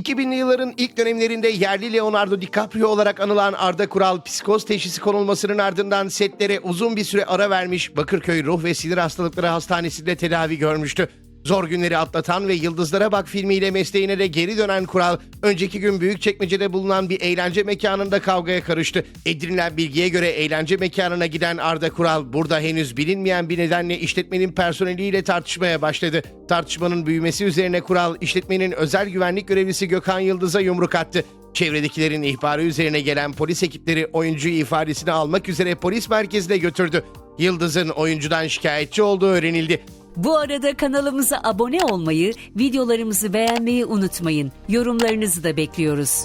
2000'li yılların ilk dönemlerinde yerli Leonardo DiCaprio olarak anılan Arda Kural psikoz teşhisi konulmasının ardından setlere uzun bir süre ara vermiş Bakırköy Ruh ve Sinir Hastalıkları Hastanesi'nde tedavi görmüştü. Zor günleri atlatan ve Yıldızlara Bak filmiyle mesleğine de geri dönen Kural, önceki gün Büyükçekmece'de bulunan bir eğlence mekanında kavgaya karıştı. Edinilen bilgiye göre eğlence mekanına giden Arda Kural, burada henüz bilinmeyen bir nedenle işletmenin personeliyle tartışmaya başladı. Tartışmanın büyümesi üzerine Kural, işletmenin özel güvenlik görevlisi Gökhan Yıldız'a yumruk attı. Çevredekilerin ihbarı üzerine gelen polis ekipleri oyuncuyu ifadesini almak üzere polis merkezine götürdü. Yıldız'ın oyuncudan şikayetçi olduğu öğrenildi. Bu arada kanalımıza abone olmayı, videolarımızı beğenmeyi unutmayın. Yorumlarınızı da bekliyoruz.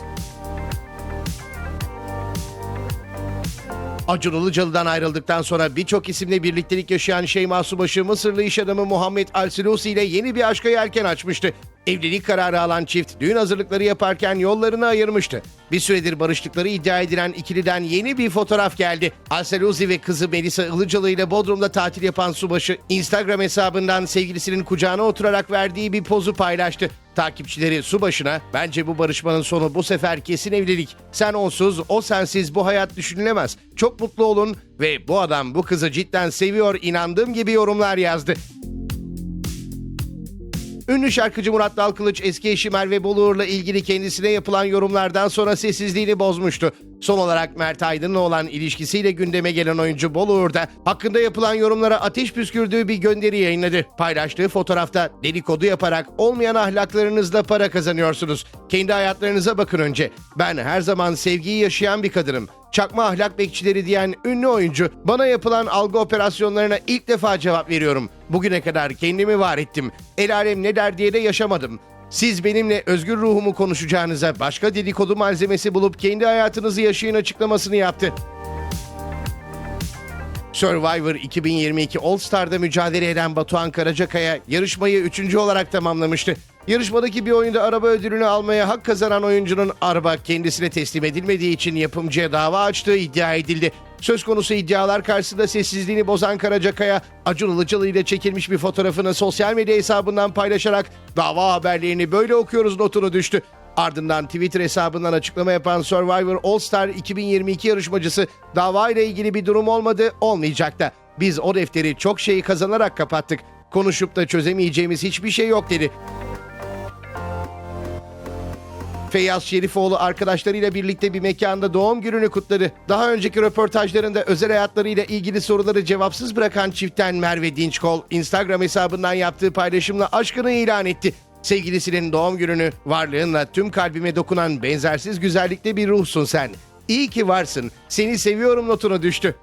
Acun Ilıcalı'dan ayrıldıktan sonra birçok isimle birliktelik yaşayan Şeyma Subaşı Mısırlı iş adamı Muhammed Al-Silusi ile yeni bir aşka yelken açmıştı. Evlilik kararı alan çift düğün hazırlıkları yaparken yollarını ayırmıştı. Bir süredir barıştıkları iddia edilen ikiliden yeni bir fotoğraf geldi. Al-Silusi ve kızı Melisa Ilıcalı ile Bodrum'da tatil yapan Subaşı Instagram hesabından sevgilisinin kucağına oturarak verdiği bir pozu paylaştı. Takipçileri su başına bence bu barışmanın sonu bu sefer kesin evlilik. Sen onsuz o sensiz bu hayat düşünülemez. Çok mutlu olun ve bu adam bu kızı cidden seviyor inandığım gibi yorumlar yazdı. Ünlü şarkıcı Murat Dalkılıç eski eşi Merve Boluğur'la ilgili kendisine yapılan yorumlardan sonra sessizliğini bozmuştu. Son olarak Mert Aydın'la olan ilişkisiyle gündeme gelen oyuncu Boluğur da hakkında yapılan yorumlara ateş püskürdüğü bir gönderi yayınladı. Paylaştığı fotoğrafta dedikodu yaparak olmayan ahlaklarınızla para kazanıyorsunuz. Kendi hayatlarınıza bakın önce. Ben her zaman sevgiyi yaşayan bir kadınım. Çakma ahlak bekçileri diyen ünlü oyuncu bana yapılan algı operasyonlarına ilk defa cevap veriyorum. Bugüne kadar kendimi var ettim. El alem ne der diye de yaşamadım. Siz benimle özgür ruhumu konuşacağınıza başka dedikodu malzemesi bulup kendi hayatınızı yaşayın açıklamasını yaptı. Survivor 2022 All Star'da mücadele eden Batuhan Karacakaya yarışmayı üçüncü olarak tamamlamıştı. Yarışmadaki bir oyunda araba ödülünü almaya hak kazanan oyuncunun araba kendisine teslim edilmediği için yapımcıya dava açtığı iddia edildi. Söz konusu iddialar karşısında sessizliğini bozan Karacakaya, Acun Ilıcalı ile çekilmiş bir fotoğrafını sosyal medya hesabından paylaşarak dava haberlerini böyle okuyoruz notunu düştü. Ardından Twitter hesabından açıklama yapan Survivor All Star 2022 yarışmacısı dava ile ilgili bir durum olmadı, olmayacak da. Biz o defteri çok şeyi kazanarak kapattık. Konuşup da çözemeyeceğimiz hiçbir şey yok dedi. Feyyaz Şerifoğlu arkadaşlarıyla birlikte bir mekanda doğum gününü kutladı. Daha önceki röportajlarında özel hayatlarıyla ilgili soruları cevapsız bırakan çiftten Merve Dinçkol Instagram hesabından yaptığı paylaşımla aşkını ilan etti. Sevgilisinin doğum gününü varlığınla tüm kalbime dokunan benzersiz güzellikte bir ruhsun sen. İyi ki varsın. Seni seviyorum notunu düştü.